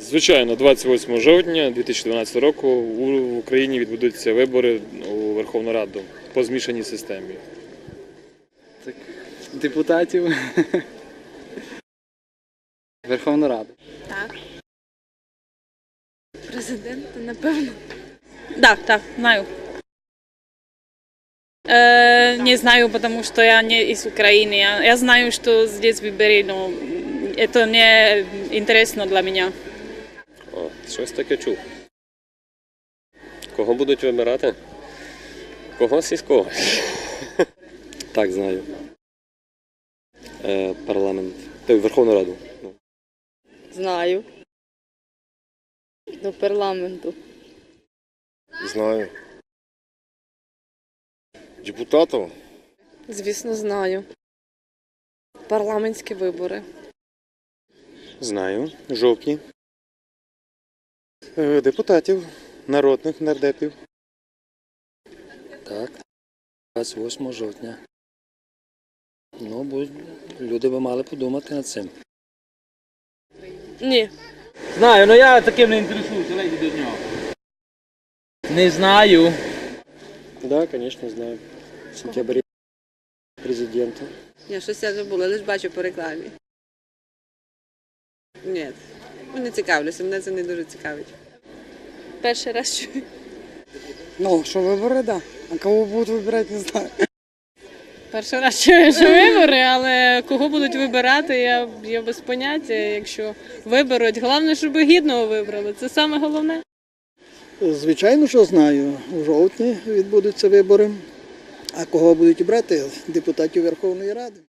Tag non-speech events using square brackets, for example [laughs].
Звичайно, 28 жовтня 2012 року у Україні відбудуться вибори у Верховну Раду по змішаній системі. Так, депутатів. Верховну Раду. Так. Президента, напевно. Да, так, знаю. Э, не знаю, потому что я не из Украины. Я, я знаю, что здесь выборы, но это не интересно для меня. Щось таке чув. Кого будуть вибирати? Когось із когось. [laughs] Так, знаю. Е, парламент. Е, Верховну Раду. Ну. Знаю. До парламенту. Знаю. Депутатів? Звісно, знаю. Парламентські вибори. Знаю. Жовтні. Е, депутатів, народних нардепів. Так, 28 жовтня. Ну, будь, люди би мали подумати над цим. Ні. Знаю, але я таким не інтересуюся, леді до нього. Не знаю. Так, да, звісно, знаю. В сентябрі президента. Ні, щось я забула, лише бачу по рекламі. Ні, ну, не цікавлюся, мене це не дуже цікавить. Перший раз чую. Ну, що вибори, да. А кого будуть вибирати, не знаю. Перший раз чую, що вибори, але кого будуть вибирати, я, я без поняття, якщо виберуть. Головне, щоб гідного вибрали. Це саме головне. Звичайно, що знаю. У жовтні відбудуться вибори. А кого будуть брати? Депутатів Верховної Ради.